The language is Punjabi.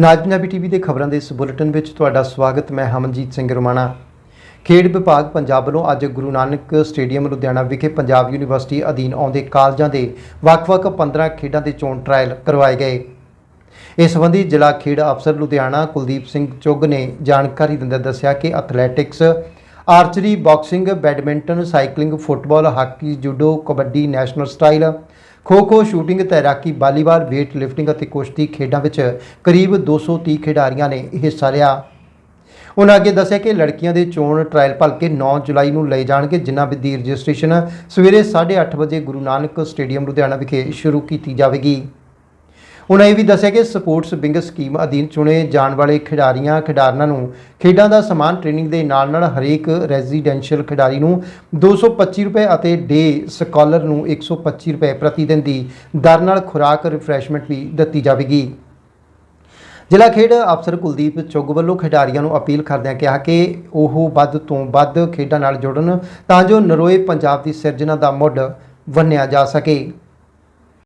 ਨਾਜ ਪੰਜਾਬੀ ਟੀਵੀ ਦੇ ਖਬਰਾਂ ਦੇ ਇਸ ਬੁਲੇਟਿਨ ਵਿੱਚ ਤੁਹਾਡਾ ਸਵਾਗਤ, ਮੈਂ ਹਮਨਜੀਤ ਸਿੰਘ ਰਮਾਣਾ। ਖੇਡ ਵਿਭਾਗ ਪੰਜਾਬ ਵੱਲੋਂ ਅੱਜ ਗੁਰੂ ਨਾਨਕ ਸਟੇਡੀਅਮ, ਲੁਧਿਆਣਾ ਵਿਖੇ ਪੰਜਾਬ ਯੂਨੀਵਰਸਿਟੀ ਅਧੀਨ ਆਉਂਦੇ ਕਾਲਜਾਂ ਦੇ ਵੱਖ-ਵੱਖ 15 ਖੇਡਾਂ ਦੇ ਚੋਣ ਟਰਾਇਲ ਕਰਵਾਏ ਗਏ। ਇਸ ਸੰਬੰਧੀ ਜ਼ਿਲ੍ਹਾ ਖੇਡ ਅਫਸਰ ਲੁਧਿਆਣਾ ਕੁਲਦੀਪ ਸਿੰਘ ਚੁੱਗ ਨੇ ਜਾਣਕਾਰੀ ਦਿੰਦਿਆਂ ਦੱਸਿਆ ਕਿ athletics, archery, boxing, badminton, cycling, football, hockey, judo, kabaddi, national style kho-kho shooting, ਤੈਰਾਕੀ, ਵਾਲੀਬਾਲ, weight ਲਿਫਟਿੰਗ ਅਤੇ ਕੁਸ਼ਤੀ ਖੇਡਾਂ ਵਿੱਚ ਕਰੀਬ 230 ਖਿਡਾਰੀਆਂ ਨੇ ਹਿੱਸਾ ਲਿਆ। ਉਹਨਾਂ ਅੱਗੇ ਦੱਸਿਆ ਕਿ ਲੜਕੀਆਂ ਦੇ ਚੋਣ ਟ੍ਰਾਇਲ ਭਲਕੇ 9 ਜੁਲਾਈ ਨੂੰ ਲਏ ਜਾਣਗੇ, ਜਿਨ੍ਹਾਂ ਦੀ ਰਜਿਸਟ੍ਰੇਸ਼ਨ ਸਵੇਰੇ 8:30 ਵਜੇ ਗੁਰੂ ਨਾਨਕ ਸਟੇਡੀਅਮ ਲੁਧਿਆਣਾ ਵਿਖੇ ਸ਼ੁਰੂ ਕੀਤੀ ਜਾਵੇਗੀ। ਉਹਨਾਂ ਇਹ ਵੀ ਦੱਸਿਆ ਕਿ ਸਪੋਰਟਸ ਵਿੰਗ ਸਕੀਮ ਅਧੀਨ ਚੁਣੇ ਜਾਣ ਵਾਲੇ ਖਿਡਾਰੀਆਂ, ਖਿਡਾਰਨਾਂ ਨੂੰ ਖੇਡਾਂ ਦਾ ਸਮਾਨ ਟ੍ਰੇਨਿੰਗ ਦੇ ਨਾਲ ਨਾਲ ਹਰੇਕ ਰੈਜ਼ੀਡੈਂਸ਼ੀਅਲ ਖਿਡਾਰੀ ਨੂੰ 225 ਰੁਪਏ ਅਤੇ ਡੇ ਸਕਾਲਰ ਨੂੰ 125 ਰੁਪਏ ਪ੍ਰਤੀ ਦਿਨ ਦੀ ਦਰ ਨਾਲ ਖੁਰਾਕ ਰਿਫਰੈਸ਼ਮੈਂਟ ਵੀ ਦਿੱਤੀ ਜਾਵੇਗੀ। ਜ਼ਿਲ੍ਹਾ ਖੇਡ ਅਫਸਰ ਕੁਲਦੀਪ ਚੁੱਗ ਵੱਲੋਂ ਖਿਡਾਰੀਆਂ ਨੂੰ ਅਪੀਲ ਕਰਦਿਆਂ ਕਿਹਾ ਕਿ ਉਹ ਵੱਧ ਤੋਂ ਵੱਧ ਖੇਡਾਂ ਨਾਲ ਜੁੜਨ ਤਾਂ ਜੋ ਨਰੋਏ ਪੰਜਾਬ ਦੀ ਸਿਰਜਣਾ ਦਾ ਮੁੱਢ ਵੰਨਿਆ ਜਾ ਸਕੇ।